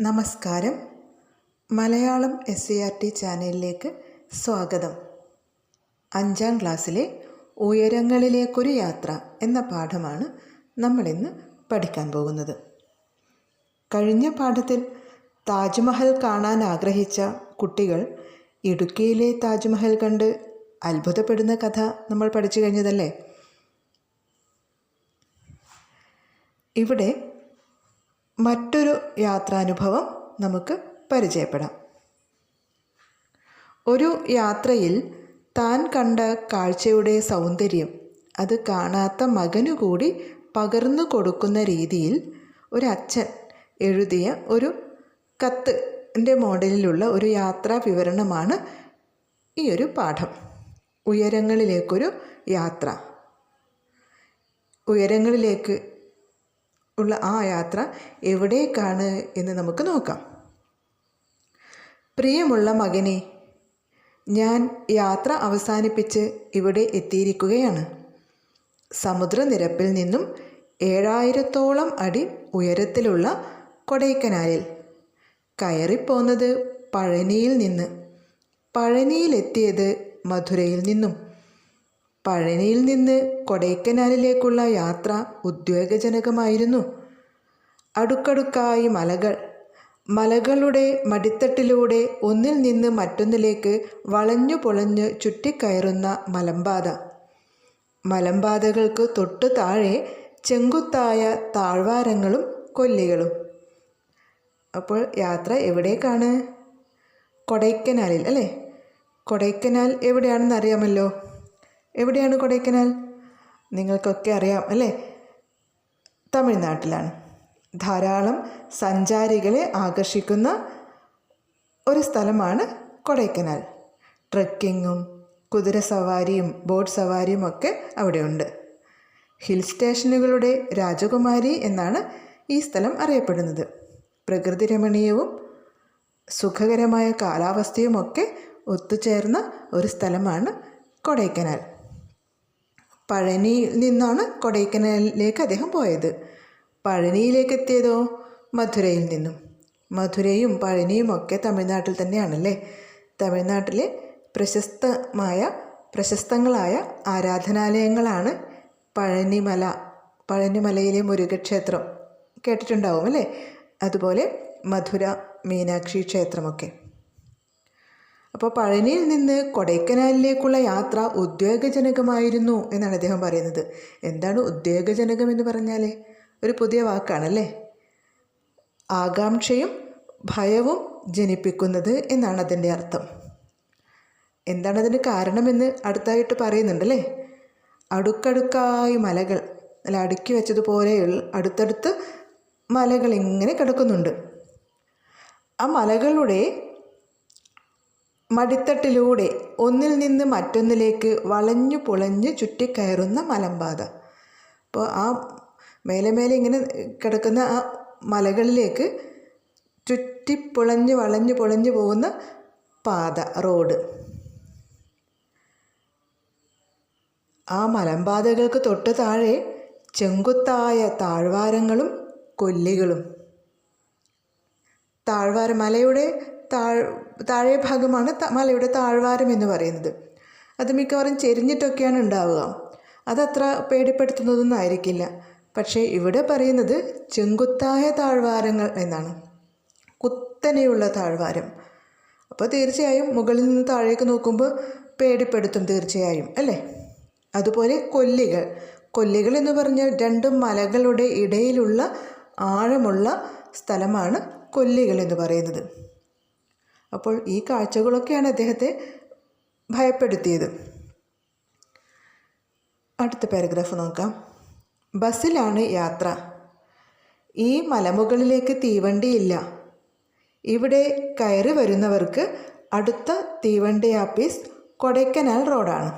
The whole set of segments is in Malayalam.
നമസ്കാരം. Malayalam S C R T ചാനലിലേക്ക് സ്വാഗതം. അഞ്ചാം ക്ലാസ്സിലെ ഉയരങ്ങളിലേക്കൊരു യാത്ര എന്ന പാഠമാണ് നമ്മളിന്ന് പഠിക്കാൻ പോകുന്നത്. കഴിഞ്ഞ പാഠത്തിൽ താജ്മഹൽ കാണാൻ ആഗ്രഹിച്ച കുട്ടികൾ ഇടുക്കിയിലെ താജ്മഹൽ കണ്ട് അത്ഭുതപ്പെടുന്ന കഥ നമ്മൾ പഠിച്ചു കഴിഞ്ഞതല്ലേ? ഇവിടെ മറ്റൊരു യാത്രാനുഭവം നമുക്ക് പരിചയപ്പെടാം. ഒരു യാത്രയിൽ താൻ കണ്ട കാഴ്ചയുടെ സൗന്ദര്യം അത് കാണാത്ത മകനു കൂടി പകർന്നു കൊടുക്കുന്ന രീതിയിൽ ഒരു എഴുതിയ ഒരു കത്തിന്റെ മോഡലിലുള്ള ഒരു യാത്രാ വിവരണമാണ് ഈ ഒരു പാഠം. ഉയരങ്ങളിലേക്കൊരു യാത്ര. ഉയരങ്ങളിലേക്ക് ഉള്ള ആ യാത്ര എവിടേക്കാണ് എന്ന് നമുക്ക് നോക്കാം. പ്രിയമുള്ള മകനെ ഞാൻ യാത്ര അവസാനിപ്പിച്ച് ഇവിടെ എത്തിയിരിക്കുകയാണ്. സമുദ്രനിരപ്പിൽ നിന്നും ഏഴായിരത്തോളം അടി ഉയരത്തിലുള്ള കൊടൈക്കനാലിൽ കയറിപ്പോന്നത് പഴനിയിൽ നിന്ന് പഴനിയിലെത്തിയത് മധുരയിൽ നിന്നും. പഴനിയിൽ നിന്ന് കൊടൈക്കനാലിലേക്കുള്ള യാത്ര ഉദ്വേഗജനകമായിരുന്നു. അടുക്കടുക്കായി മലകൾ. മലകളുടെ മടിത്തട്ടിലൂടെ ഒന്നിൽ നിന്ന് മറ്റൊന്നിലേക്ക് വളഞ്ഞു പൊളഞ്ഞ് ചുറ്റിക്കയറുന്ന മലമ്പാത. മലമ്പാതകൾക്ക് തൊട്ടു താഴെ ചെങ്കുത്തായ താഴ്വാരങ്ങളും കൊല്ലികളും. അപ്പോൾ യാത്ര എവിടേക്കാണ്? കൊടൈക്കനാലിൽ അല്ലേ? കൊടൈക്കനാൽ എവിടെയാണെന്ന് അറിയാമല്ലോ. എവിടെയാണ് കൊടൈക്കനാൽ? നിങ്ങൾക്കൊക്കെ അറിയാം അല്ലേ? തമിഴ്നാട്ടിലാണ്. ധാരാളം സഞ്ചാരികളെ ആകർഷിക്കുന്ന ഒരു സ്ഥലമാണ് കൊടൈക്കനാൽ. ട്രക്കിങ്ങും കുതിര സവാരിയും ബോട്ട് സവാരിയും ഒക്കെ അവിടെയുണ്ട് ഹിൽ സ്റ്റേഷനുകളുടെ രാജകുമാരി എന്നാണ് ഈ സ്ഥലം അറിയപ്പെടുന്നത്. പ്രകൃതി രമണീയവും സുഖകരമായ കാലാവസ്ഥയുമൊക്കെ ഒത്തുചേർന്ന ഒരു സ്ഥലമാണ് കൊടൈക്കനാൽ. പഴനിയിൽ നിന്നാണ് കൊടൈക്കനാലിലേക്ക് അദ്ദേഹം പോയത്. പഴനിയിലേക്ക് എത്തിയതോ മധുരയിൽ നിന്നും മധുരയും പഴനിയും ഒക്കെ തമിഴ്നാട്ടിൽ തന്നെയാണല്ലേ? തമിഴ്നാട്ടിലെ പ്രശസ്തമായ പ്രശസ്തങ്ങളായ ആരാധനാലയങ്ങളാണ് പഴനിമല പഴനിമലയിലെ മുരുകക്ഷേത്രം. കേട്ടിട്ടുണ്ടാവും അല്ലേ അതുപോലെ മധുര മീനാക്ഷി ക്ഷേത്രമൊക്കെ. അപ്പോൾ പഴനിയിൽ നിന്ന് കൊടൈക്കനാലിലേക്കുള്ള യാത്ര ഉദ്വേഗജനകമായിരുന്നു എന്നാണ് അദ്ദേഹം പറയുന്നത്. എന്താണ് ഉദ്വേഗജനകം എന്ന് പറഞ്ഞാൽ ഒരു പുതിയ വാക്കാണല്ലേ? ആകാംക്ഷയും ഭയവും ജനിപ്പിക്കുന്നത് എന്നാണ് അതിന്റെ അർത്ഥം. എന്താണ് അതിന് കാരണമെന്ന് അടുത്തായിട്ട് പറയുന്നുണ്ടല്ലേ? അടുക്കടുക്കായി മലകൾ അല്ല അടുക്കി വെച്ചതുപോലെയുള്ള അടുത്തടുത്ത് മലകൾ ഇങ്ങനെ കിടക്കുന്നുണ്ട്. ആ മലകളുടെ മടിത്തട്ടിലൂടെ ഒന്നിൽ നിന്ന് മറ്റൊന്നിലേക്ക് വളഞ്ഞു പൊളഞ്ഞ് ചുറ്റിക്കയറുന്ന മലമ്പാത. അപ്പോൾ ആ മേലെ മേലെ ഇങ്ങനെ കിടക്കുന്ന ആ മലകളിലേക്ക് ചുറ്റിപ്പുളഞ്ഞ് വളഞ്ഞ് പുളഞ്ഞ് പോകുന്ന പാത റോഡ്. ആ മലമ്പാതകൾക്ക് തൊട്ട് താഴെ ചെങ്കുത്തായ താഴ്വാരങ്ങളും കൊല്ലികളും. താഴ്വാര മലയുടെ താഴ് താഴെ ഭാഗമാണ് മലയുടെ താഴ്വാരം എന്ന് പറയുന്നത്. അത് മിക്കവാറും ചെരിഞ്ഞിട്ടൊക്കെയാണ് ഉണ്ടാവുക. അതത്ര പേടിപ്പെടുത്തുന്നതൊന്നും ആയിരിക്കില്ല പക്ഷേ ഇവിടെ പറയുന്നത് ചെങ്കുത്തായ താഴ്വാരങ്ങൾ എന്നാണ്. കുത്തനെയുള്ള താഴ്വാരം. അപ്പോൾ തീർച്ചയായും മുകളിൽ നിന്ന് താഴേക്ക് നോക്കുമ്പോൾ പേടിപ്പെടുത്തും തീർച്ചയായും അല്ലേ? അതുപോലെ കൊല്ലികൾ. കൊല്ലികൾ എന്ന് പറഞ്ഞാൽ രണ്ട് മലകളുടെ ഇടയിലുള്ള ആഴമുള്ള സ്ഥലമാണ് കൊല്ലികൾ എന്ന് പറയുന്നത്. അപ്പോൾ ഈ കാഴ്ചകളൊക്കെയാണ് അദ്ദേഹത്തെ ഭയപ്പെടുത്തിയത്. അടുത്ത പാരഗ്രാഫ് നോക്കാം. ബസ്സിലാണ് യാത്ര. ഈ മലമുകളിലേക്ക് തീവണ്ടിയില്ല. ഇവിടെ കയറി വരുന്നവർക്ക് അടുത്ത തീവണ്ടി ആപ്പീസ് കൊടൈക്കനാൽ റോഡാണ്.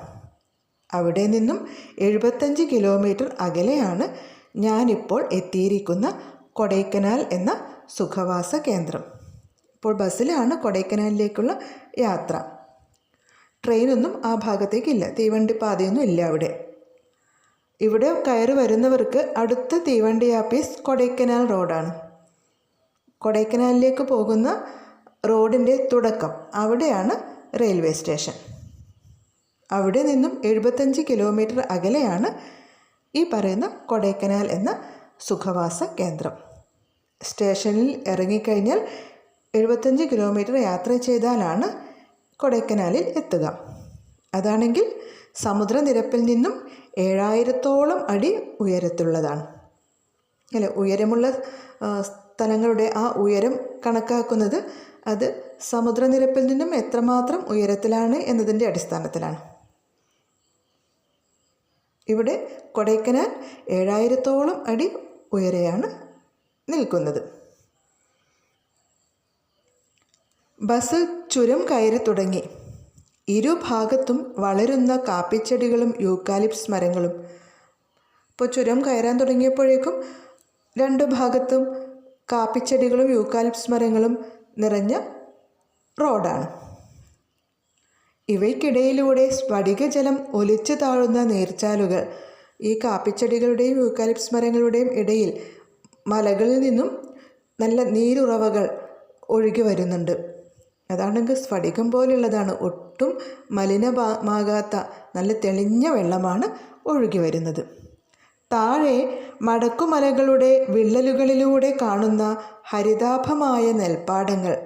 അവിടെ നിന്നും എഴുപത്തഞ്ച് കിലോമീറ്റർ അകലെയാണ് ഞാനിപ്പോൾ എത്തിയിരിക്കുന്ന കൊടൈക്കനാൽ എന്ന സുഖവാസ കേന്ദ്രം. ഇപ്പോൾ ബസ്സിലാണ് കൊടൈക്കനാലിലേക്കുള്ള യാത്ര. ട്രെയിനൊന്നും ആ ഭാഗത്തേക്കില്ല. തീവണ്ടി പാതയൊന്നും ഇല്ല അവിടെ. ഇവിടെ കയറി വരുന്നവർക്ക് അടുത്ത തീവണ്ടി ആപ്പീസ് കൊടൈക്കനാൽ റോഡാണ്. കൊടൈക്കനാലിലേക്ക് പോകുന്ന റോഡിന്റെ തുടക്കം അവിടെയാണ് റെയിൽവേ സ്റ്റേഷൻ. അവിടെ നിന്നും എഴുപത്തഞ്ച് കിലോമീറ്റർ അകലെയാണ് ഈ പറയുന്ന കൊടൈക്കനാൽ എന്ന സുഖവാസ കേന്ദ്രം. സ്റ്റേഷനിൽ ഇറങ്ങിക്കഴിഞ്ഞാൽ എഴുപത്തഞ്ച് കിലോമീറ്റർ യാത്ര ചെയ്താലാണ് കൊടൈക്കനാലിൽ എത്തുക. അതാണെങ്കിൽ സമുദ്രനിരപ്പിൽ നിന്നും ഏഴായിരത്തോളം അടി ഉയരത്തുള്ളതാണ് അല്ലെ? ഉയരമുള്ള സ്ഥലങ്ങളുടെ ആ ഉയരം കണക്കാക്കുന്നത് അത് സമുദ്രനിരപ്പിൽ നിന്നും എത്രമാത്രം ഉയരത്തിലാണ് എന്നതിന്റെ അടിസ്ഥാനത്തിലാണ്. ഇവിടെ കൊടൈക്കനാൽ ഏഴായിരത്തോളം അടി ഉയരെയാണ് നിൽക്കുന്നത്. ബസ് ചുരം കയറി തുടങ്ങി. ഇരുഭാഗത്തും വളരുന്ന കാപ്പിച്ചെടികളും യൂക്കാലിപ്സ് മരങ്ങളും. ഇപ്പോൾ ചുരം കയറാൻ തുടങ്ങിയപ്പോഴേക്കും രണ്ട് ഭാഗത്തും കാപ്പിച്ചെടികളും യൂക്കാലിപ്സ് മരങ്ങളും നിറഞ്ഞ റോഡാണ്. ഇവയ്ക്കിടയിലൂടെ സ്ഫടികജലം ഒലിച്ചു താഴുന്ന നീർച്ചാലുകൾ ഈ കാപ്പിച്ചെടികളുടെയും യൂക്കാലിപ്സ് മരങ്ങളുടെയും ഇടയിൽ മലകളിൽ നിന്നും നല്ല നീരുറവകൾ ഒഴുകി വരുന്നുണ്ട്. അതാണെങ്കിൽ സ്ഫടികം പോലെയുള്ളതാണ് ഒട്ടും മലിനമാകാത്ത നല്ല തെളിഞ്ഞ വെള്ളമാണ് ഒഴുകി വരുന്നത്. താഴെ മടക്കുമലകളുടെ വിള്ളലുകളിലൂടെ കാണുന്ന ഹരിതാഭമായ നെൽപ്പാടങ്ങൾ.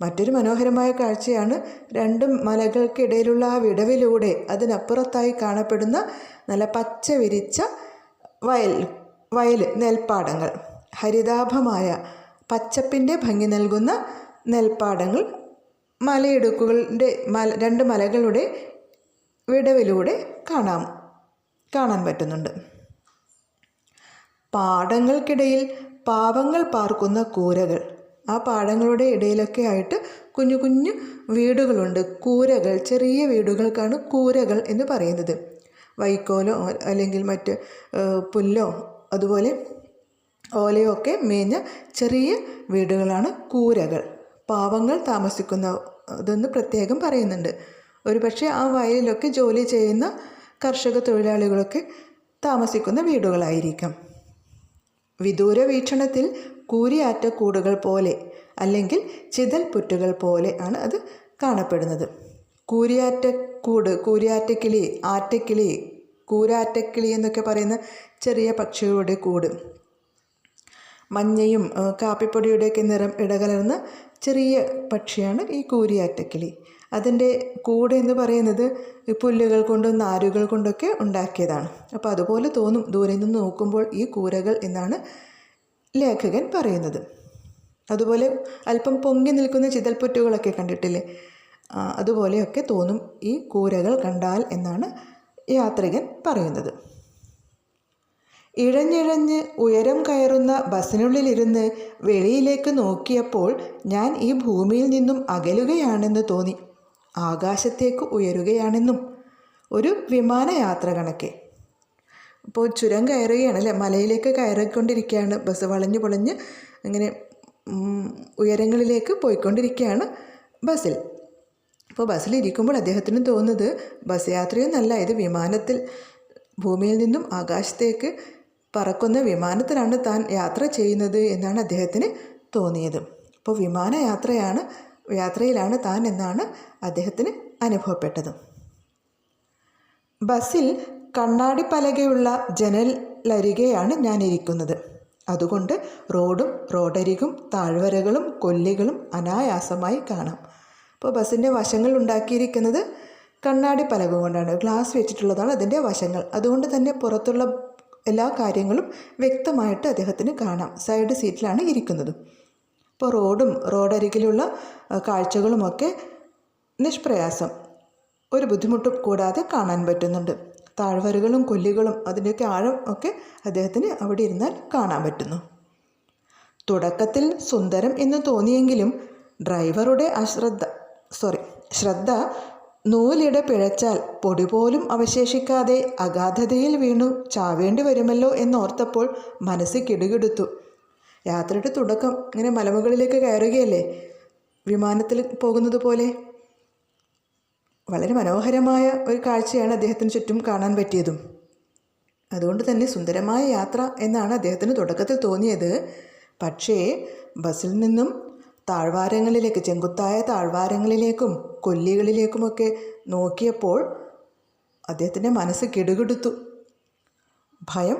മറ്റൊരു മനോഹരമായ കാഴ്ചയാണ് രണ്ട് മലകൾക്കിടയിലുള്ള ആ വിടവിലൂടെ അതിനപ്പുറത്തായി കാണപ്പെടുന്ന നല്ല പച്ച വിരിച്ച വയൽ വയൽ നെൽപ്പാടങ്ങൾ. ഹരിതാഭമായ പച്ചപ്പിന്റെ ഭംഗി നൽകുന്ന നെൽപ്പാടങ്ങൾ മലയിടുക്കുകളുടെ മല രണ്ട് മലകളുടെ വിടവിലൂടെ കാണാം കാണാൻ പറ്റുന്നുണ്ട്. പാടങ്ങൾക്കിടയിൽ പാവങ്ങൾ പാർക്കുന്ന കൂരകൾ. ആ പാടങ്ങളുടെ ഇടയിലൊക്കെ ആയിട്ട് കുഞ്ഞു കുഞ്ഞു വീടുകളുണ്ട്. കൂരകൾ ചെറിയ വീടുകൾക്കാണ് കൂരകൾ എന്ന് പറയുന്നത്. വൈക്കോലോ അല്ലെങ്കിൽ മറ്റ് പുല്ലോ അതുപോലെ ഓലയോ ഒക്കെ മേഞ്ഞ ചെറിയ വീടുകളാണ് കൂരകൾ. പാവങ്ങൾ താമസിക്കുന്ന അതൊന്ന് പ്രത്യേകം പറയുന്നുണ്ട്. ഒരു പക്ഷേ ആ വയലിലൊക്കെ ജോലി ചെയ്യുന്ന കർഷക തൊഴിലാളികളൊക്കെ താമസിക്കുന്ന വീടുകളായിരിക്കാം. വിദൂര വീക്ഷണത്തിൽ കൂരിയാറ്റ കൂടുകൾ പോലെ അല്ലെങ്കിൽ ചിതൽപുറ്റുകൾ പോലെ ആണ് അത് കാണപ്പെടുന്നത്. കൂരിയാറ്റ കൂരിയാറ്റക്കൂട് കൂരിയാറ്റക്കിളി ആറ്റക്കിളി കൂരാറ്റക്കിളി എന്നൊക്കെ പറയുന്ന ചെറിയ പക്ഷികളുടെ കൂട്. മഞ്ഞയും കാപ്പിപ്പൊടിയുടെയൊക്കെ നിറം ഇടകലർന്ന ചെറിയ പക്ഷിയാണ് ഈ കൂരിയാറ്റക്കിളി. അതിന്റെ കൂടെ എന്ന് പറയുന്നത് പുല്ലുകൾ കൊണ്ടും നാരുകൾ കൊണ്ടൊക്കെ ഉണ്ടാക്കിയതാണ്. അപ്പോൾ അതുപോലെ തോന്നും ദൂരെ നിന്ന് നോക്കുമ്പോൾ ഈ കൂരകൾ എന്നാണ് ലേഖകൻ പറയുന്നത്. അതുപോലെ അല്പം പൊങ്ങി നിൽക്കുന്ന ചിതൽപ്പുറ്റുകളൊക്കെ കണ്ടിട്ടില്ലേ? അതുപോലെയൊക്കെ തോന്നും ഈ കൂരകൾ കണ്ടാൽ എന്നാണ് യാത്രികൻ പറയുന്നത്. ഇഴഞ്ഞിഴഞ്ഞ് ഉയരം കയറുന്ന ബസ്സിനുള്ളിലിരുന്ന് വെളിയിലേക്ക് നോക്കിയപ്പോൾ ഞാൻ ഈ ഭൂമിയിൽ നിന്നും അകലുകയാണെന്ന് തോന്നി. ആകാശത്തേക്ക് ഉയരുകയാണെന്നും. ഒരു വിമാനയാത്ര കണക്കെ. ഇപ്പോൾ ചുരം കയറുകയാണ് അല്ലേ മലയിലേക്ക് കയറിക്കൊണ്ടിരിക്കുകയാണ്. ബസ് വളഞ്ഞു പൊളഞ്ഞ് ഇങ്ങനെ ഉയരങ്ങളിലേക്ക് പോയിക്കൊണ്ടിരിക്കുകയാണ് ബസ്സിൽ. അപ്പോൾ ബസ്സിലിരിക്കുമ്പോൾ അദ്ദേഹത്തിന് തോന്നുന്നത് ബസ് യാത്രയൊന്നല്ല ഇത് വിമാനത്തിൽ ഭൂമിയിൽ നിന്നും ആകാശത്തേക്ക് പറക്കുന്ന വിമാനത്തിലാണ് താൻ യാത്ര ചെയ്യുന്നത് എന്നാണ് അദ്ദേഹത്തിന് തോന്നിയത്. അപ്പോൾ വിമാനയാത്രയാണ് യാത്രയിലാണ് താൻ എന്നാണ് അദ്ദേഹത്തിന് അനുഭവപ്പെട്ടത്. ബസ്സിൽ കണ്ണാടി പലകയുള്ള ജനലരികെയാണ് ഞാൻ ഇരിക്കുന്നത് അതുകൊണ്ട് റോഡും റോഡരികും താഴ്വരകളും കൊല്ലികളും അനായാസമായി കാണാം. അപ്പോൾ ബസ്സിന്റെ വശങ്ങൾ ഉണ്ടാക്കിയിരിക്കുന്നത് കണ്ണാടി പലക കൊണ്ടാണ്. ഗ്ലാസ് വെച്ചിട്ടുള്ളതാണ് അതിന്റെ വശങ്ങൾ. അതുകൊണ്ട് തന്നെ പുറത്തുള്ള എല്ലാ കാര്യങ്ങളും വ്യക്തമായിട്ട് അദ്ദേഹത്തിന് കാണാം. സൈഡ് സീറ്റിലാണ് ഇരിക്കുന്നത്. ഇപ്പോൾ റോഡും റോഡരികിലുള്ള കാഴ്ചകളുമൊക്കെ നിഷ്പ്രയാസം. ഒരു ബുദ്ധിമുട്ടും കൂടാതെ കാണാൻ പറ്റുന്നുണ്ട്. താഴ്വരകളും കൊല്ലികളും അതിന്റെയൊക്കെ ആഴം ഒക്കെ അദ്ദേഹത്തിന് അവിടെ ഇരുന്നാൽ കാണാൻ പറ്റുന്നു. തുടക്കത്തിൽ സുന്ദരം എന്ന് തോന്നിയെങ്കിലും ഡ്രൈവറുടെ അശ്രദ്ധ സോറി ശ്രദ്ധ നൂലിട പിഴച്ചാൽ പൊടിപോലും അവശേഷിക്കാതെ അഗാധതയിൽ വീണു ചാവേണ്ടി വരുമല്ലോ എന്നോർത്തപ്പോൾ മനസ്സ് കിടുകിടുത്തു. യാത്രയുടെ തുടക്കം ഇങ്ങനെ മലമുകളിലേക്ക് കയറുകയല്ലേ? വിമാനത്തിൽ പോകുന്നത് പോലെ. വളരെ മനോഹരമായ ഒരു കാഴ്ചയാണ് അദ്ദേഹത്തിന് ചുറ്റും കാണാൻ പറ്റിയതും. അതുകൊണ്ട് തന്നെ സുന്ദരമായ യാത്ര എന്നാണ് അദ്ദേഹത്തിന് തുടക്കത്തിൽ തോന്നിയത്. പക്ഷേ ബസ്സിൽ നിന്നും താഴ്വാരങ്ങളിലേക്ക് ചെങ്കുത്തായ താഴ്വാരങ്ങളിലേക്കും കൊല്ലികളിലേക്കുമൊക്കെ നോക്കിയപ്പോൾ അദ്ദേഹത്തിന്റെ മനസ്സ് കിടുകിടുത്തു. ഭയം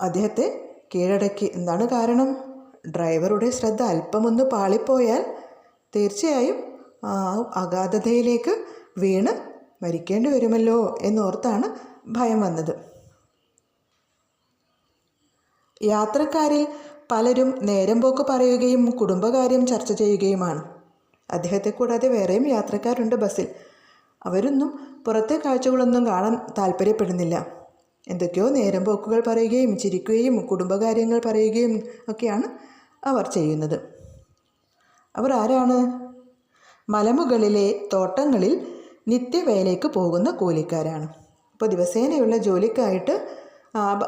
അദ്ദേഹത്തെ കീഴടക്കി. എന്താണ് കാരണം? ഡ്രൈവറുടെ ശ്രദ്ധ അല്പമൊന്ന് പാളിപ്പോയാൽ തീർച്ചയായും ആ അഗാധതയിലേക്ക് വീണ് മരിക്കേണ്ടി വരുമല്ലോ എന്നോർത്താണ് ഭയം വന്നത്. യാത്രക്കാരിൽ പലരും നേരം പോക്ക് പറയുകയും കുടുംബകാര്യം ചർച്ച ചെയ്യുകയുമാണ്. അദ്ദേഹത്തെ കൂടാതെ വേറെയും യാത്രക്കാരുണ്ട് ബസ്സിൽ. അവരൊന്നും പുറത്തെ കാഴ്ചകളൊന്നും കാണാൻ താല്പര്യപ്പെടുന്നില്ല. എന്തൊക്കെയോ നേരം പോക്കുകൾ പറയുകയും ചിരിക്കുകയും കുടുംബകാര്യങ്ങൾ പറയുകയും ഒക്കെയാണ് അവർ ചെയ്യുന്നത്. അവർ ആരാണ്? മലമുകളിലെ തോട്ടങ്ങളിൽ നിത്യവേലയ്ക്ക് പോകുന്ന കൂലിക്കാരാണ്. അപ്പോൾ ദിവസേനയുള്ള ജോലിക്കായിട്ട്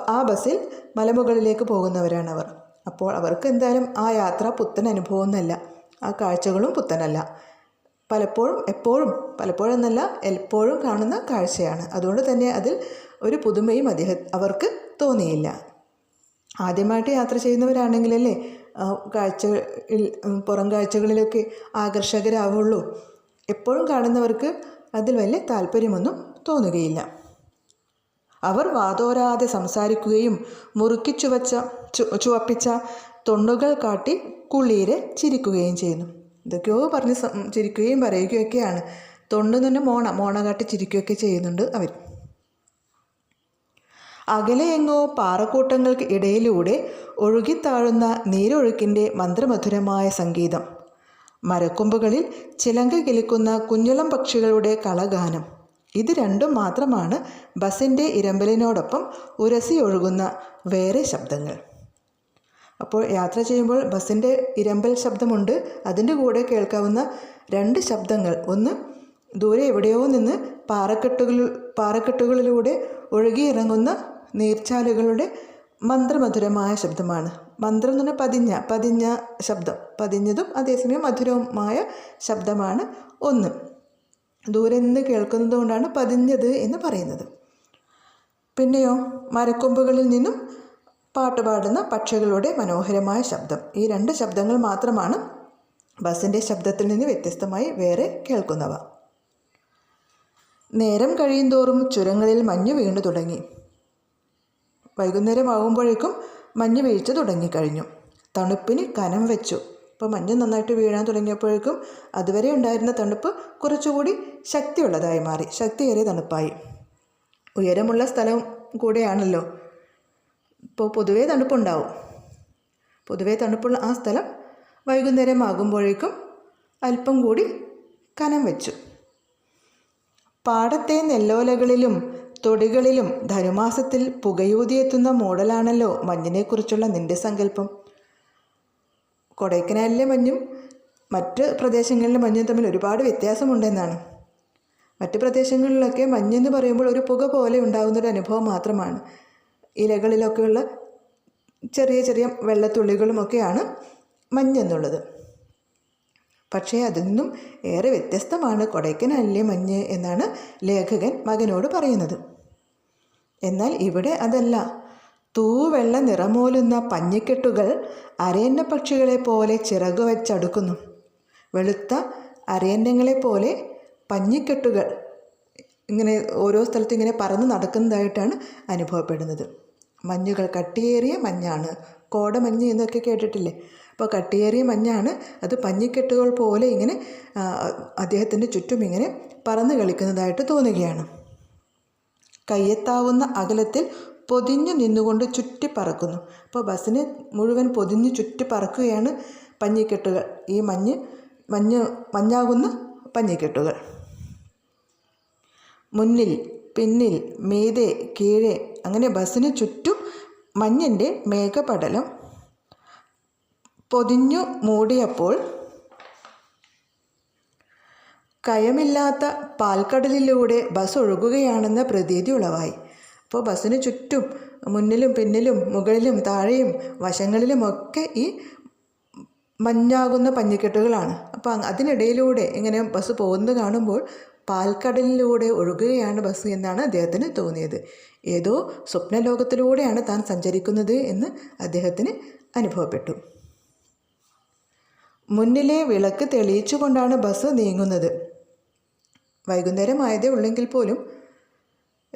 ആ ബസ്സിൽ മലമുകളിലേക്ക് പോകുന്നവരാണ് അവർ അപ്പോൾ അവർക്ക് എന്തായാലും ആ യാത്ര പുത്തൻ അനുഭവമൊന്നുമല്ല. ആ കാഴ്ചകളും പുത്തനല്ല. പലപ്പോഴും എപ്പോഴും പലപ്പോഴും എന്നല്ല എപ്പോഴും കാണുന്ന കാഴ്ചയാണ്. അതുകൊണ്ട് തന്നെ അതിൽ ഒരു പുതുമയും അദ്ദേഹം അവർക്ക് തോന്നിയില്ല. ആദ്യമായിട്ട് യാത്ര ചെയ്യുന്നവരാണെങ്കിലല്ലേ കാഴ്ച പുറം കാഴ്ചകളിലൊക്കെ ആകർഷകരാവുള്ളൂ. എപ്പോഴും കാണുന്നവർക്ക് അതിൽ വലിയ താല്പര്യമൊന്നും തോന്നുകയില്ല. അവർ വാതോരാതെ സംസാരിക്കുകയും മുറുക്കി ചുവച്ച ചുവപ്പിച്ച തൊണ്ടുകൾ കാട്ടി കുളിരെ ചിരിക്കുകയും ചെയ്യുന്നു. ഇതൊക്കെയോ പറഞ്ഞ് ചിരിക്കുകയും പറയുകയൊക്കെയാണ്. തൊണ്ടു നിന്ന് മോണ മോണ കാട്ടി ചിരിക്കുകയൊക്കെ ചെയ്യുന്നുണ്ട് അവർ. അകലെ എങ്ങോ പാറക്കൂട്ടങ്ങൾക്ക് ഇടയിലൂടെ ഒഴുകിത്താഴുന്ന നീരൊഴുക്കിന്റെ മന്ത്രമധുരമായ സംഗീതം. മരക്കൊമ്പുകളിൽ ചിലങ്ക കിളിക്കുന്ന കുഞ്ഞുളം പക്ഷികളുടെ കളഗാനം. ഇത് രണ്ടും മാത്രമാണ് ബസ്സിന്റെ ഇരമ്പലിനോടൊപ്പം ഉരസി ഒഴുകുന്ന വേറെ ശബ്ദങ്ങൾ. അപ്പോൾ യാത്ര ചെയ്യുമ്പോൾ ബസ്സിന്റെ ഇരമ്പൽ ശബ്ദമുണ്ട്. അതിന്റെ കൂടെ കേൾക്കാവുന്ന രണ്ട് ശബ്ദങ്ങൾ. ഒന്ന് ദൂരെ എവിടെയോ നിന്ന് പാറക്കെട്ടുകൾ പാറക്കെട്ടുകളിലൂടെ ഒഴുകിയിറങ്ങുന്ന നീർച്ചാലുകളുടെ മന്ത്രമധുരമായ ശബ്ദമാണ്. മന്ത്രം എന്ന് പറഞ്ഞാൽ പതിഞ്ഞ പതിഞ്ഞ ശബ്ദം. പതിഞ്ഞതും അതേസമയം മധുരവുമായ ശബ്ദമാണ്. ഒന്ന് ദൂരെ നിന്ന് കേൾക്കുന്നത് കൊണ്ടാണ് പതിഞ്ഞത് എന്ന് പറയുന്നത്. പിന്നെയോ മരക്കൊമ്പുകളിൽ നിന്നും പാട്ടുപാടുന്ന പക്ഷികളുടെ മനോഹരമായ ശബ്ദം. ഈ രണ്ട് ശബ്ദങ്ങൾ മാത്രമാണ് ബസ്സിന്റെ ശബ്ദത്തിൽ നിന്ന് വ്യത്യസ്തമായി വേറെ കേൾക്കുന്നവ. നേരം കഴിയുന്തോറും ചുരങ്ങളിൽ മഞ്ഞ് വീണു തുടങ്ങി. വൈകുന്നേരം ആകുമ്പോഴേക്കും മഞ്ഞ് വീഴ്ച തുടങ്ങിക്കഴിഞ്ഞു. തണുപ്പിന് കനം വെച്ചു. ഇപ്പോൾ മഞ്ഞ് നന്നായിട്ട് വീഴാൻ തുടങ്ങിയപ്പോഴേക്കും അതുവരെ ഉണ്ടായിരുന്ന തണുപ്പ് കുറച്ചുകൂടി ശക്തിയുള്ളതായി മാറി ശക്തിയേറിയ തണുപ്പായി. ഉയരമുള്ള സ്ഥലം കൂടെയാണല്ലോ. ഇപ്പോൾ പൊതുവേ തണുപ്പുണ്ടാവും. പൊതുവേ തണുപ്പുള്ള ആ സ്ഥലം വൈകുന്നേരം ആകുമ്പോഴേക്കും അല്പം കൂടി കനം വെച്ചു. പാടത്തെ നെല്ലോലകളിലും തൊടികളിലും ധനുമാസത്തിൽ പുകയൂതിയെത്തുന്ന മോഡലാണല്ലോ മഞ്ഞിനെക്കുറിച്ചുള്ള നിന്റെ സങ്കല്പം. കൊടൈക്കനാലിലെ മഞ്ഞും മറ്റ് പ്രദേശങ്ങളിലെ മഞ്ഞും തമ്മിൽ ഒരുപാട് വ്യത്യാസമുണ്ടെന്നാണ്. മറ്റ് പ്രദേശങ്ങളിലൊക്കെ മഞ്ഞെന്ന് പറയുമ്പോൾ ഒരു പുക പോലെ ഉണ്ടാകുന്നൊരു അനുഭവം മാത്രമാണ്. ഇലകളിലൊക്കെയുള്ള ചെറിയ ചെറിയ വെള്ളത്തുള്ളികളുമൊക്കെയാണ് മഞ്ഞെന്നുള്ളത്. പക്ഷേ അതിൽ നിന്നും ഏറെ വ്യത്യസ്തമാണ് കൊടൈക്കനാലിലെ മഞ്ഞ് എന്നാണ് ലേഖകൻ മകനോട് പറയുന്നത്. എന്നാൽ ഇവിടെ അതല്ല. തൂവെള്ള നിറമോലുന്ന പഞ്ഞിക്കെട്ടുകൾ അരയന്ന പക്ഷികളെ പോലെ ചിറകു വെച്ചടുക്കുന്നു. വെളുത്ത അരയന്നങ്ങളെ പോലെ പഞ്ഞിക്കെട്ടുകൾ ഇങ്ങനെ ഓരോ സ്ഥലത്തും ഇങ്ങനെ പറന്ന് നടക്കുന്നതായിട്ടാണ് അനുഭവപ്പെടുന്നത്. മഞ്ഞുകൾ കട്ടിയേറിയ മഞ്ഞാണ്. കോടമഞ്ഞ് എന്നൊക്കെ കേട്ടിട്ടില്ലേ? അപ്പോൾ കട്ടിയേറിയ മഞ്ഞാണ്. അത് പഞ്ഞിക്കെട്ടുകൾ പോലെ ഇങ്ങനെ അദ്ദേഹത്തിന്റെ ചുറ്റും ഇങ്ങനെ പറന്ന് കളിക്കുന്നതായിട്ട് തോന്നുകയാണ്. കയ്യെത്താവുന്ന അകലത്തിൽ പൊതിഞ്ഞു നിന്നുകൊണ്ട് ചുറ്റി പറക്കുന്നു അപ്പോൾ ബസ്സിന് മുഴുവൻ പൊതിഞ്ഞ് ചുറ്റി പറക്കുകയാണ് പഞ്ഞിക്കെട്ടുകൾ. ഈ മഞ്ഞ് മഞ്ഞ് മഞ്ഞാകുന്ന പഞ്ഞിക്കെട്ടുകൾ. മുന്നിൽ പിന്നിൽ മീതെ കീഴെ അങ്ങനെ ബസ്സിന് ചുറ്റും മഞ്ഞിന്റെ മേഘപടലം പൊതിഞ്ഞു മൂടിയപ്പോൾ കയമില്ലാത്ത പാൽക്കടലിലൂടെ ബസ് ഒഴുകുകയാണെന്ന പ്രതീതി ഉളവായി. അപ്പോൾ ബസ്സിന് ചുറ്റും മുന്നിലും പിന്നിലും മുകളിലും താഴെയും വശങ്ങളിലുമൊക്കെ ഈ മഞ്ഞാകുന്ന പഞ്ഞിക്കെട്ടുകളാണ്. അപ്പോൾ അതിനിടയിലൂടെ ഇങ്ങനെ ബസ് പോകുന്നത് കാണുമ്പോൾ പാൽക്കടലിലൂടെ ഒഴുകുകയാണ് ബസ് എന്നാണ് അദ്ദേഹത്തിന് തോന്നിയത്. ഏതോ സ്വപ്നലോകത്തിലൂടെയാണ് താൻ സഞ്ചരിക്കുന്നത് എന്ന് അദ്ദേഹത്തിന് അനുഭവപ്പെട്ടു. മുന്നിലെ വിളക്ക് തെളിയിച്ചുകൊണ്ടാണ് ബസ് നീങ്ങുന്നത്. വൈകുന്നേരമായതേ ഉള്ളെങ്കിൽ പോലും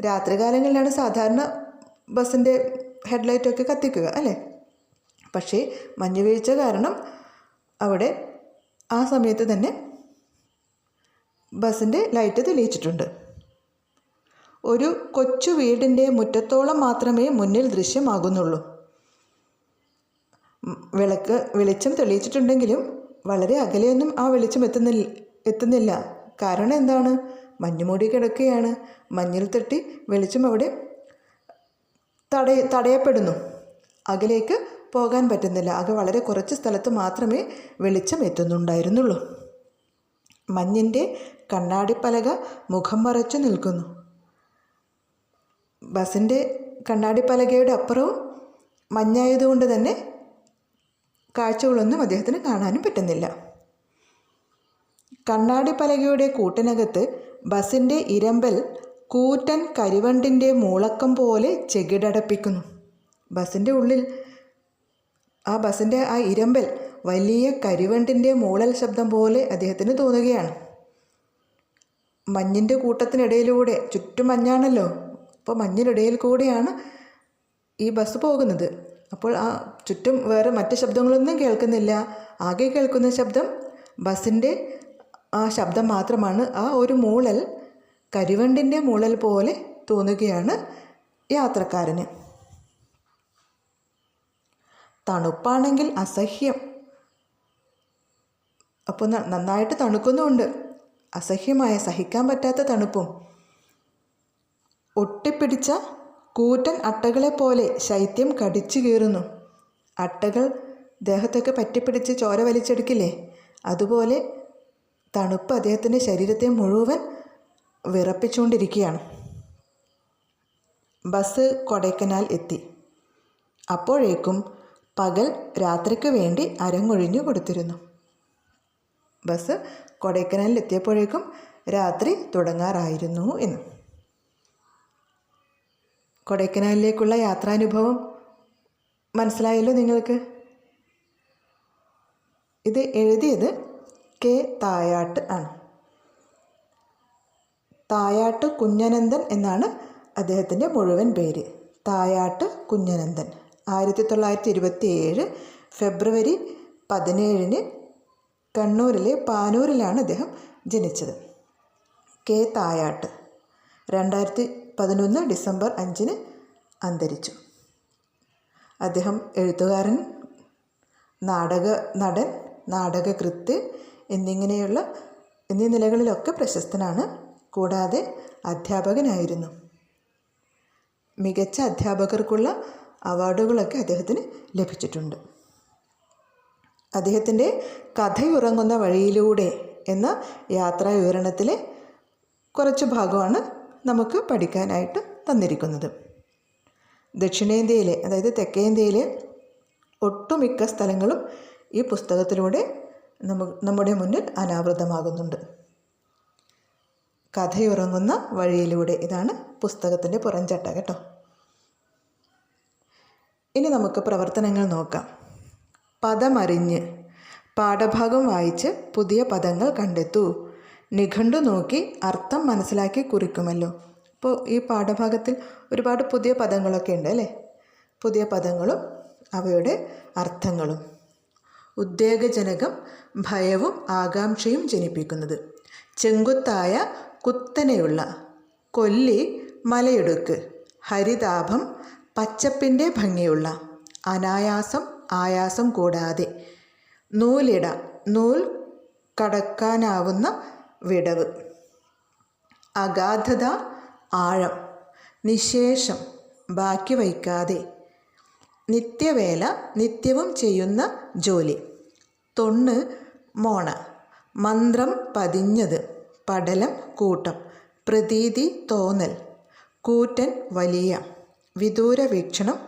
രാത്രികാലങ്ങളിലാണ് സാധാരണ ബസ്സിന്റെ ഹെഡ്ലൈറ്റൊക്കെ കത്തിക്കുക അല്ലേ? പക്ഷേ മഞ്ഞുവീഴ്ച കാരണം അവിടെ ആ സമയത്ത് തന്നെ ബസ്സിന്റെ ലൈറ്റ് തെളിയിച്ചിട്ടുണ്ട്. ഒരു കൊച്ചു വീടിന്റെ മുറ്റത്തോളം മാത്രമേ മുന്നിൽ ദൃശ്യമാകുന്നുള്ളൂ. വിളക്ക് വെളിച്ചം തെളിയിച്ചിട്ടുണ്ടെങ്കിലും വളരെ അകലെയൊന്നും ആ വെളിച്ചം എത്തുന്നില്ല എത്തുന്നില്ല. കാരണം എന്താണ്? മഞ്ഞുമൂടി കിടക്കുകയാണ്. മഞ്ഞിൽ തട്ടി വെളിച്ചം അവിടെ തടയ തടയപ്പെടുന്നു. അകലേക്ക് പോകാൻ പറ്റുന്നില്ല. ആകെ വളരെ കുറച്ച് സ്ഥലത്ത് മാത്രമേ വെളിച്ചം എത്തുന്നുണ്ടായിരുന്നുള്ളൂ. മഞ്ഞിന്റെ കണ്ണാടിപ്പലക മുഖം മറച്ചു നിൽക്കുന്നു. ബസ്സിന്റെ കണ്ണാടിപ്പലകയുടെ അപ്പുറവും മഞ്ഞായതുകൊണ്ട് തന്നെ കാഴ്ചകളൊന്നും അദ്ദേഹത്തിന് കാണാനും പറ്റുന്നില്ല. കണ്ണാടിപ്പലകയുടെ കൂട്ടിനകത്ത് ബസിന്റെ ഇരമ്പൽ കൂറ്റൻ കരിവണ്ടിന്റെ മൂളക്കം പോലെ ചെകിടടപ്പിക്കുന്നു. ബസ്സിന്റെ ഉള്ളിൽ ആ ബസ്സിന്റെ ആ ഇരമ്പൽ വലിയ കരിവണ്ടിന്റെ മൂളൽ ശബ്ദം പോലെ അദ്ദേഹത്തിന് തോന്നുകയാണ്. മഞ്ഞിന്റെ കൂട്ടത്തിനിടയിലൂടെ ചുറ്റും മഞ്ഞാണല്ലോ അപ്പോൾ മഞ്ഞിനിടയിൽ കൂടെയാണ് ഈ ബസ് പോകുന്നത്. അപ്പോൾ ആ ചുറ്റും വേറെ മറ്റ് ശബ്ദങ്ങളൊന്നും കേൾക്കുന്നില്ല. ആകെ കേൾക്കുന്ന ശബ്ദം ബസ്സിന്റെ ആ ശബ്ദം മാത്രമാണ് ആ ഒരു മൂളൽ കരിവണ്ടിന്റെ മൂളൽ പോലെ തോന്നുകയാണ് യാത്രക്കാരന്. തണുപ്പാണെങ്കിൽ അസഹ്യം. അപ്പോൾ നന്നായിട്ട് തണുക്കുന്നുമുണ്ട്. അസഹ്യമായ സഹിക്കാൻ പറ്റാത്ത തണുപ്പും. ഒട്ടിപ്പിടിച്ച കൂറ്റൻ അട്ടകളെ പോലെ ശൈത്യം കടിച്ചു കീറുന്നു. അട്ടകൾ ദേഹത്തൊക്കെ പറ്റിപ്പിടിച്ച് ചോര വലിച്ചെടുക്കില്ലേ? അതുപോലെ തണുപ്പ് അദ്ദേഹത്തിന്റെ ശരീരത്തെ മുഴുവൻ വിറപ്പിച്ചുകൊണ്ടിരിക്കുകയാണ്. ബസ് കൊടൈക്കനാൽ എത്തി. അപ്പോഴേക്കും പകൽ രാത്രിക്ക് വേണ്ടി അരങ്ങൊഴിഞ്ഞു കൊടുത്തിരുന്നു. ബസ് കൊടൈക്കനാലിൽ എത്തിയപ്പോഴേക്കും രാത്രി തുടങ്ങാറായിരുന്നു എന്ന്. കൊടൈക്കനാലിലേക്കുള്ള യാത്രാനുഭവം മനസ്സിലായല്ലോ നിങ്ങൾക്ക്? ഇത് എഴുതിയത് കെ തായാട്ട് ആണ്. തായാട്ട് കുഞ്ഞനന്ദൻ എന്നാണ് അദ്ദേഹത്തിന്റെ മുഴുവൻ പേര്. തായാട്ട് കുഞ്ഞനന്ദൻ ആയിരത്തി തൊള്ളായിരത്തി ഇരുപത്തി ഏഴ് ഫെബ്രുവരി പതിനേഴിന് കണ്ണൂരിലെ പാനൂരിലാണ് അദ്ദേഹം ജനിച്ചത്. കെ തായാട്ട് രണ്ടായിരത്തി പതിനൊന്ന് ഡിസംബർ അഞ്ചിന് അന്തരിച്ചു. അദ്ദേഹം എഴുത്തുകാരൻ നാടക നടൻ നാടകകൃത്ത് എന്നിങ്ങനെയുള്ള എന്നീ നിലകളിലൊക്കെ പ്രശസ്തനാണ്. കൂടാതെ അധ്യാപകനായിരുന്നു. മികച്ച അധ്യാപകർക്കുള്ള അവാർഡുകളൊക്കെ അദ്ദേഹത്തിന് ലഭിച്ചിട്ടുണ്ട്. അദ്ദേഹത്തിന്റെ കഥയുറങ്ങുന്ന വഴിയിലൂടെ എന്ന യാത്രാ വിവരണത്തിലെ കുറച്ച് ഭാഗമാണ് നമുക്ക് പഠിക്കാനായിട്ട് തന്നിരിക്കുന്നത്. ദക്ഷിണേന്ത്യയിലെ അതായത് തെക്കേന്ത്യയിലെ ഒട്ടുമിക്ക സ്ഥലങ്ങളും ഈ പുസ്തകത്തിലൂടെ നമ്മുടെ മുന്നിൽ അനാവൃതമാകുന്നുണ്ട്. കഥയുറങ്ങുന്ന വഴിയിലൂടെ ഇതാണ് പുസ്തകത്തിന്റെ പുറംചട്ട കേട്ടോ. ഇനി നമുക്ക് പ്രവർത്തനങ്ങൾ നോക്കാം. പദമറിഞ്ഞ് പാഠഭാഗം വായിച്ച് പുതിയ പദങ്ങൾ കണ്ടെത്തൂ. നിഘണ്ടു നോക്കി അർത്ഥം മനസ്സിലാക്കി കുറിക്കുമല്ലോ. അപ്പോൾ ഈ പാഠഭാഗത്തിൽ ഒരുപാട് പുതിയ പദങ്ങളൊക്കെ ഉണ്ട് അല്ലേ? പുതിയ പദങ്ങളും അവയുടെ അർത്ഥങ്ങളും. ഉദ്വേഗജനകം ഭയവും ആകാംക്ഷയും ജനിപ്പിക്കുന്നത്. ചെങ്കുത്തായ കുത്തനെയുള്ള കൊല്ലി മലയിടുക്ക് ഹരിതാഭം പച്ചപ്പിന്റെ ഭംഗിയുള്ള അനായാസം ആയാസം കൂടാതെ നൂലിട നൂൽ കടക്കാനാവുന്ന വിടവ്. അഗാധത ആഴം നിശേഷം ബാക്കി വയ്ക്കാതെ നിത്യവേല നിത്യവും ചെയ്യുന്ന ജോലി. തൊണ്ണ് മോണ. മന്ത്രം പതിഞ്ഞത്. പടലം കൂട്ടം. പ്രതീതി തോന്നൽ. കൂറ്റൻ വലിയ. വിദൂര വീക്ഷണം.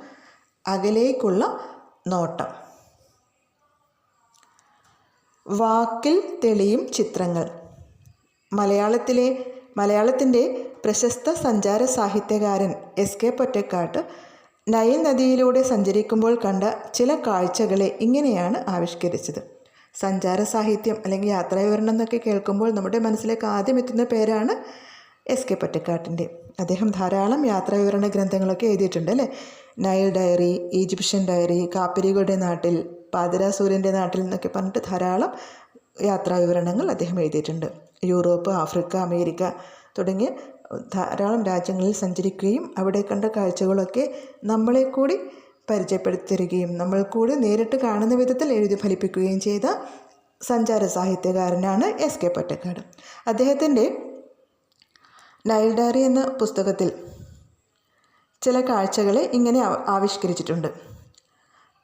അകലേക്കുള്ള നോട്ടം. വാക്കിൽ തെളിയും ചിത്രങ്ങൾ. മലയാളത്തിലെ മലയാളത്തിന്റെ പ്രശസ്ത സഞ്ചാര സാഹിത്യകാരൻ എസ് കെ പൊറ്റക്കാട്ട് നൈൽ നദിയിലൂടെ സഞ്ചരിക്കുമ്പോൾ കണ്ട ചില കാഴ്ചകളെ ഇങ്ങനെയാണ് ആവിഷ്കരിച്ചത്. സഞ്ചാര സാഹിത്യം അല്ലെങ്കിൽ യാത്രാവിവരണം എന്നൊക്കെ കേൾക്കുമ്പോൾ നമ്മുടെ മനസ്സിലേക്ക് ആദ്യം എത്തുന്ന പേരാണ് എസ് കെ പൊറ്റക്കാട്ടിന്റെ. അദ്ദേഹം ധാരാളം യാത്രാവിവരണ ഗ്രന്ഥങ്ങളൊക്കെ എഴുതിയിട്ടുണ്ട് അല്ലേ? നൈൽ ഡയറി ഈജിപ്ഷ്യൻ ഡയറി കാപ്പിരികളുടെ നാട്ടിൽ പാതിരാസൂര്യന്റെ നാട്ടിൽ എന്നൊക്കെ പറഞ്ഞിട്ട് ധാരാളം യാത്രാവിവരണങ്ങൾ അദ്ദേഹം എഴുതിയിട്ടുണ്ട്. യൂറോപ്പ് ആഫ്രിക്ക അമേരിക്ക തുടങ്ങിയ ധാരാളം രാജ്യങ്ങളിൽ സഞ്ചരിക്കുകയും അവിടെ കണ്ട കാഴ്ചകളൊക്കെ നമ്മളെ കൂടി പരിചയപ്പെടുത്തരുകയും നമ്മൾ കൂടി നേരിട്ട് കാണുന്ന വിധത്തിൽ എഴുതി ഫലിപ്പിക്കുകയും ചെയ്ത സഞ്ചാര സാഹിത്യകാരനാണ് എസ് കെ പൊറ്റക്കാട് അദ്ദേഹത്തിന്റെ നൈൽ ഡയറി എന്ന പുസ്തകത്തിൽ ചില കാഴ്ചകളെ ഇങ്ങനെ ആവിഷ്കരിച്ചിട്ടുണ്ട്.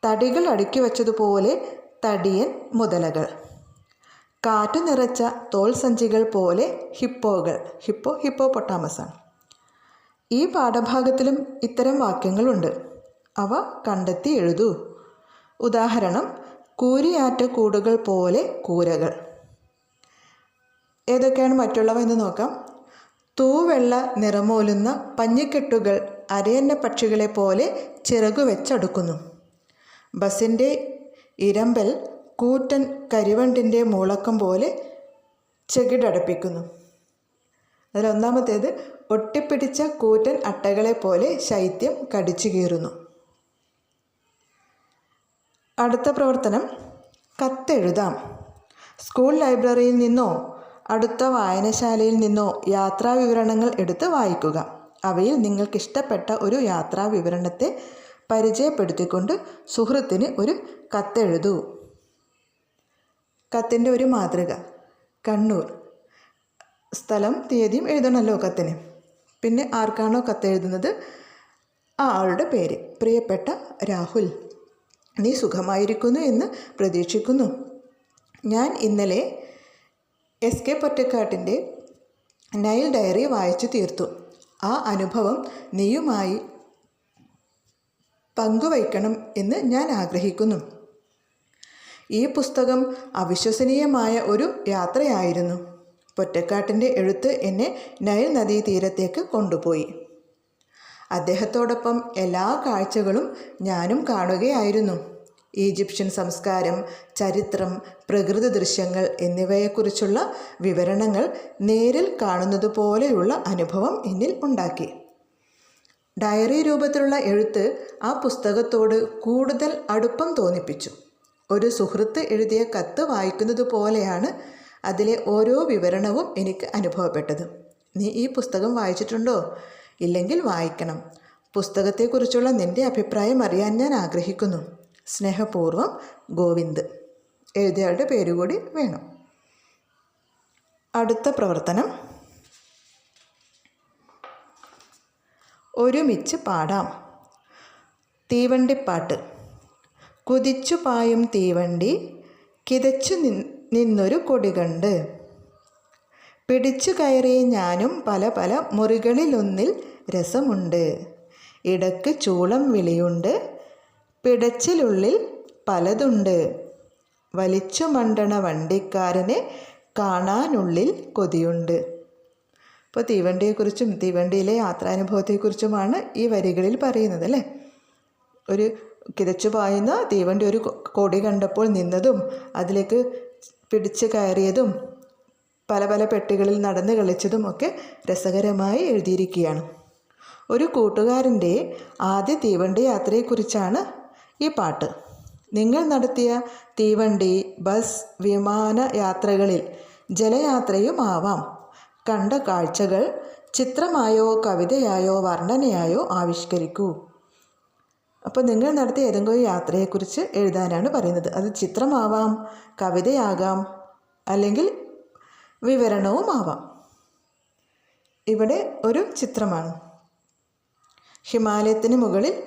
തടികൾ അടുക്കി വച്ചതുപോലെ തടിയൻ മുതലകൾ. കാറ്റു നിറച്ച തോൽ സഞ്ചികൾ പോലെ ഹിപ്പോകൾ ഹിപ്പോ ഹിപ്പോ പൊട്ടാമസാണ് ഈ പാഠഭാഗത്തിലും ഇത്തരം വാക്യങ്ങളുണ്ട്. അവ കണ്ടെത്തി എഴുതൂ. ഉദാഹരണം കൂരിയാറ്റ കൂടുകൾ പോലെ കൂരകൾ. ഏതൊക്കെയാണ് മറ്റുള്ളവ എന്ന് നോക്കാം. തൂവെള്ള നിറമോലുന്ന പഞ്ഞിക്കെട്ടുകൾ അരയന്ന പക്ഷികളെ പോലെ ചിറകു വെച്ചടുക്കുന്നു. ബസിന്റെ ഇരമ്പൽ കൂറ്റൻ കരിവണ്ടിന്റെ മുളക്കം പോലെ ചെകിടടപ്പിക്കുന്നു. അതിലൊന്നാമത്തേത് ഒട്ടിപ്പിടിച്ച കൂറ്റൻ അട്ടകളെ പോലെ ശൈത്യം കടിച്ചു കീറുന്നു. അടുത്ത പ്രവർത്തനം കത്തെഴുതാം. സ്കൂൾ ലൈബ്രറിയിൽ നിന്നോ അടുത്ത വായനശാലയിൽ നിന്നോ യാത്രാ വിവരണങ്ങൾ എടുത്ത് വായിക്കുക. അവയിൽ നിങ്ങൾക്കിഷ്ടപ്പെട്ട ഒരു യാത്രാ വിവരണത്തെ പരിചയപ്പെടുത്തിക്കൊണ്ട് സുഹൃത്തിന് ഒരു കത്തെഴുതൂ. കത്തിന്റെ ഒരു മാതൃക. കണ്ണൂർ. സ്ഥലം തീയതിയും എഴുതണമല്ലോ കത്തിന്. പിന്നെ ആർക്കാണോ കത്തെഴുതുന്നത് ആ ആളുടെ പേര്. പ്രിയപ്പെട്ട രാഹുൽ. നീ സുഖമായിരിക്കുന്നു എന്ന് പ്രതീക്ഷിക്കുന്നു. ഞാൻ ഇന്നലെ എസ് കെ പൊറ്റക്കാട്ടിന്റെ നൈൽ ഡയറി വായിച്ചു തീർത്തു. ആ അനുഭവം നീയുമായി പങ്കുവയ്ക്കണം എന്ന് ഞാൻ ആഗ്രഹിക്കുന്നു. ഈ പുസ്തകം അവിശ്വസനീയമായ ഒരു യാത്രയായിരുന്നു. പൊറ്റക്കാട്ടിന്റെ എഴുത്ത് എന്നെ നൈൽ തീരത്തേക്ക് കൊണ്ടുപോയി. അദ്ദേഹത്തോടൊപ്പം എല്ലാ കാഴ്ചകളും ഞാനും കാണുകയായിരുന്നു. ഈജിപ്ഷ്യൻ സംസ്കാരം ചരിത്രം പ്രകൃതി ദൃശ്യങ്ങൾ എന്നിവയെക്കുറിച്ചുള്ള വിവരണങ്ങൾ നേരിൽ കാണുന്നത് പോലെയുള്ള അനുഭവം എന്നിൽ ഉണ്ടാക്കി. ഡയറി രൂപത്തിലുള്ള എഴുത്ത് ആ പുസ്തകത്തോട് കൂടുതൽ അടുപ്പം തോന്നിപ്പിച്ചു. ഒരു സുഹൃത്ത് എഴുതിയ കത്ത് വായിക്കുന്നത് പോലെയാണ് അതിലെ ഓരോ വിവരണവും എനിക്ക് അനുഭവപ്പെട്ടത്. നീ ഈ പുസ്തകം വായിച്ചിട്ടുണ്ടോ? ഇല്ലെങ്കിൽ വായിക്കണം. പുസ്തകത്തെക്കുറിച്ചുള്ള നിന്റെ അഭിപ്രായം അറിയാൻ ഞാൻ ആഗ്രഹിക്കുന്നു. സ്നേഹപൂർവം ഗോവിന്ദ്. എഴുതിയാളുടെ പേരുകൂടി വേണം. അടുത്ത പ്രവർത്തനം. ഒരുമിച്ച് പാടാം. തീവണ്ടിപ്പാട്ട്. കുതിച്ചു പായും തീവണ്ടി കിതച്ചു നിന്നൊരു കൊടികണ്ട്. പിടിച്ചു കയറി ഞാനും പല പല മുറികളിലൊന്നിൽ രസമുണ്ട്. ഇടയ്ക്ക് ചൂളം വിളിയുണ്ട് പിടച്ചിലുള്ളിൽ പലതുണ്ട്. വലിച്ചു മണ്ടണ വണ്ടിക്കാരനെ കാണാനുള്ളിൽ കൊതിയുണ്ട്. ഇപ്പോൾ തീവണ്ടിയെക്കുറിച്ചും തീവണ്ടിയിലെ യാത്രാനുഭവത്തെക്കുറിച്ചുമാണ് ഈ വരികളിൽ പറയുന്നത് അല്ലേ? ഒരു കിതച്ചു പായുന്ന തീവണ്ടി ഒരു കൊടി കണ്ടപ്പോൾ നിന്നതും അതിലേക്ക് പിടിച്ച് കയറിയതും പല പല പെട്ടികളിൽ നടന്ന് കളിച്ചതും ഒക്കെ രസകരമായി എഴുതിയിരിക്കുകയാണ്. ഒരു കൂട്ടുകാരന്റെ ആദ്യ തീവണ്ടി യാത്രയെക്കുറിച്ചാണ് ഈ പാട്ട്. നിങ്ങൾ നടത്തിയ തീവണ്ടി ബസ് വിമാന യാത്രകളിൽ ജലയാത്രയും ആവാം. കണ്ട കാഴ്ചകൾ ചിത്രമായോ കവിതയായോ വർണനയായോ ആവിഷ്കരിക്കൂ. അപ്പോൾ നിങ്ങൾ നടത്തിയ ഏതെങ്കിലും യാത്രയെക്കുറിച്ച് എഴുതാനാണ് പറയുന്നത്. അത് ചിത്രമാവാം കവിതയാകാം അല്ലെങ്കിൽ വിവരണവും ആവാം ഇവിടെ ഒരു ചിത്രമാണ്. ഹിമാലയത്തിന് മുകളിൽ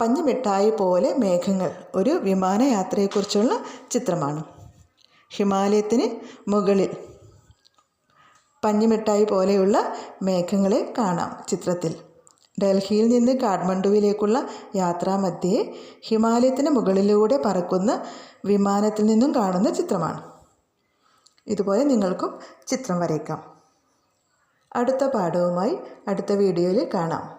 പഞ്ഞുമിഠായി പോലെ മേഘങ്ങൾ ഒരു വിമാനയാത്രയെക്കുറിച്ചുള്ള ചിത്രമാണ്. ഹിമാലയത്തിന് മുകളിൽ പഞ്ഞുമിഠായി പോലെയുള്ള മേഘങ്ങളെ കാണാം ചിത്രത്തിൽ. ഡൽഹിയിൽ നിന്ന് കാഠ്മണ്ഡുവിലേക്കുള്ള യാത്രാമധ്യേ ഹിമാലയത്തിന് മുകളിലൂടെ പറക്കുന്ന വിമാനത്തിൽ നിന്നും കാണുന്ന ചിത്രമാണ്. ഇതുപോലെ നിങ്ങൾക്കും ചിത്രം വരയ്ക്കാം. അടുത്ത പാഠവുമായി അടുത്ത വീഡിയോയിൽ കാണാം.